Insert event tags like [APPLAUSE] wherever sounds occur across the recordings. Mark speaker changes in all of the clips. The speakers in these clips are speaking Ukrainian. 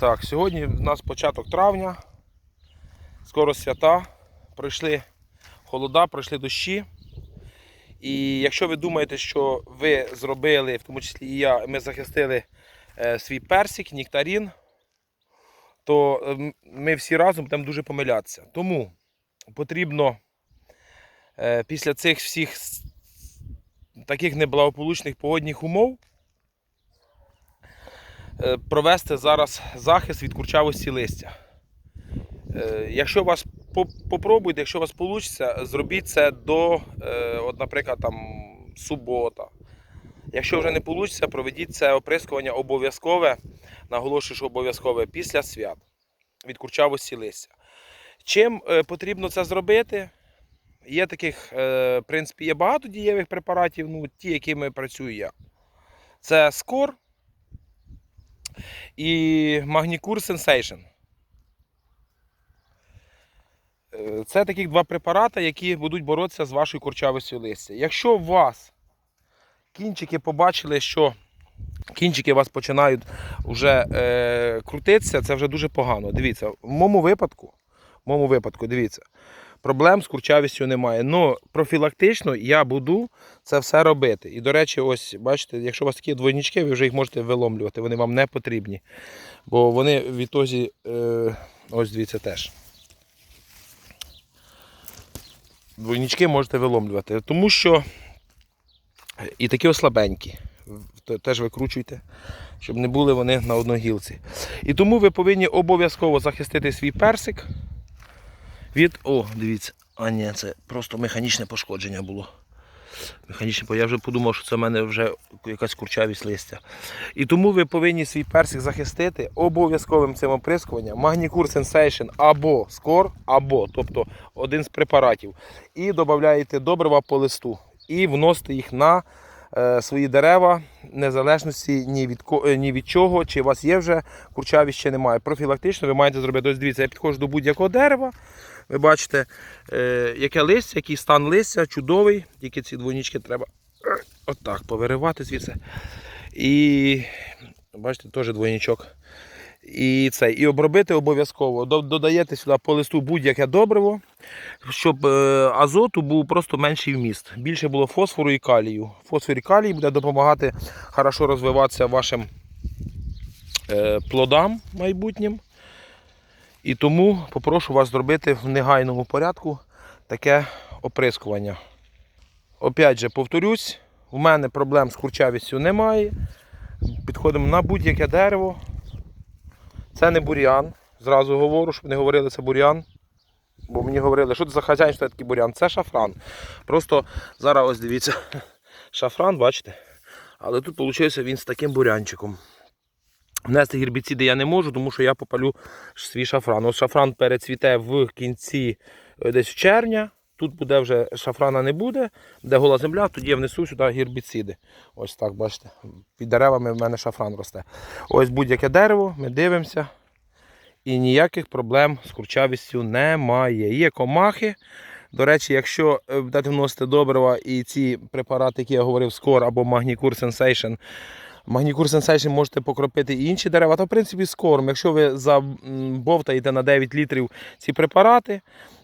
Speaker 1: Так, сьогодні у нас початок травня, скоро свята, пройшли холода, пройшли дощі. І якщо ви думаєте, що ви зробили, в тому числі і я, ми захистили е, свій персик, нектарін, то е, ми всі разом будемо дуже помилятися. Тому потрібно е, після цих всіх таких неблагополучних погодних умов провести зараз захист від курчавості листя. Е, Якщо у вас по- попробуйте, якщо у вас вийде, зробіть це до, е, от, наприклад, там, субота. Якщо вже не вийде, проведіть це оприскування обов'язкове, наголошую, що обов'язкове після свят від курчавості листя. Чим е, потрібно це зробити? Є таких, е, в принципі, є багато дієвих препаратів, ну, ті, якими працюю я. Це скор і Магнікур Sensation. Е, Це такі два препарати, які будуть боротися з вашою курчавістю листя. Якщо у вас кінчики побачили, що кінчики у вас починають вже е, крутитися, це вже дуже погано. Дивіться, в моєму випадку, в моєму випадку, дивіться, проблем з курчавістю немає. Но профілактично я буду це все робити. І, до речі, ось бачите, якщо у вас такі двойнички, ви вже їх можете виломлювати, вони вам не потрібні. Бо вони в ітозі, е, ось дивіться теж. Двойнички можете виломлювати. Тому що і такі ослабенькі. Теж викручуйте, щоб не були вони на одногілці. І тому ви повинні обов'язково захистити свій персик від. О, дивіться. А ні, це просто механічне пошкодження було. Механічне, я вже подумав, що це в мене вже якась курчавість листя. І тому ви повинні свій персик захистити обов'язковим цим оприскуванням Magnicure Sensation або Скор, або, тобто один з препаратів. І додаєте добрива по листу. І вносите їх на е, свої дерева, незалежності ні від, е, ні від чого, чи у вас є вже курчавість, чи немає. Профілактично ви маєте зробити. Ось дивіться, я підходжу до будь-якого дерева. Ви бачите, е, яке листя, який стан листя, чудовий. Тільки ці двойнички треба е, отак повиривати звідси. І бачите, теж двойничок. І це, і обробити обов'язково. Додаєте сюди по листу будь-яке добриво, щоб е, азоту був просто менший вміст. Більше було фосфору і калію. Фосфор і калій буде допомагати хорошо розвиватися вашим плодам майбутнім. І тому попрошу вас зробити в негайному порядку таке оприскування. Опять же, повторюсь, у мене проблем з курчавістю немає. Підходимо на будь-яке дерево. Це не бур'ян. Зразу говорю, щоб не говорили, це бур'ян. Бо мені говорили, що це за хазяїн, що це такий бур'ян. Це шафран. Просто зараз ось дивіться. [LAUGHS] Шафран, бачите? Але тут вийшов він з таким бурянчиком. Внести гербіциди я не можу, тому що я попалю свій шафран. От шафран перецвіте в кінці е, десь червня. Тут буде вже шафрана не буде, буде гола земля, тоді я внесу сюди гербіциди. Ось так, бачите. Під деревами в мене шафран росте. Ось будь-яке дерево, ми дивимося. І ніяких проблем з курчавістю немає. Є комахи. До речі, якщо будете вносити добрива і ці препарати, які я говорив, Скор або Magnicure Sensation, Magnicure Sensation можете покропити і інші дерева, та в принципі з корм. Якщо ви забовтаєте на 9 літрів ці препарати,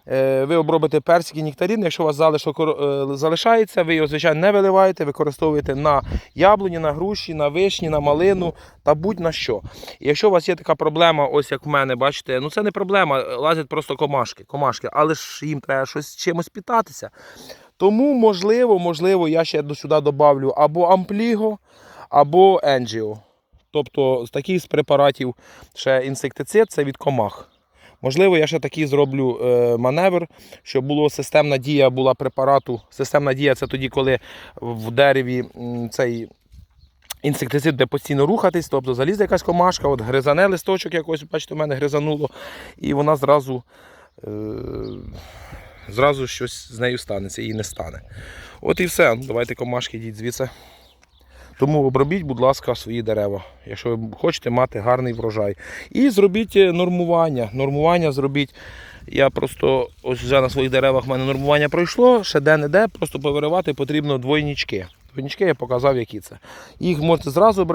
Speaker 1: е, ви обробите персик і нектарин. Якщо у вас залишок е, залишається, ви його, звичайно, не виливаєте, використовуєте на яблуні, на груші, на вишні, на малину та будь-на що. Якщо у вас є така проблема, ось як в мене, бачите, ну це не проблема, лазять просто комашки, комашки, але ж їм треба щось чимось питатися. Тому, можливо, можливо, я ще до сюди добавлю або ампліго, або енджіо. Тобто з таких з препаратів ще інсектицид це від комах. Можливо, я ще такий зроблю е, маневр, щоб була системна дія була препарату. Системна дія це тоді, коли в дереві цей інсектицид буде постійно рухатись, тобто залізе якась комашка, от гризане листочок якось, бачите, у мене гризануло, і вона зразу, е, зразу щось з нею станеться, її не стане. От і все. Ну, Давайте комашки йдіть звідси. Тому обробіть, будь ласка, свої дерева, якщо ви хочете мати гарний врожай. І зробіть е, нормування. Нормування зробіть. Я просто ось вже на своїх деревах в мене нормування пройшло, ще де-не-де, просто повиривати потрібно двойнічки. Двойнічки я показав, які це. Їх можете зразу обрабатати.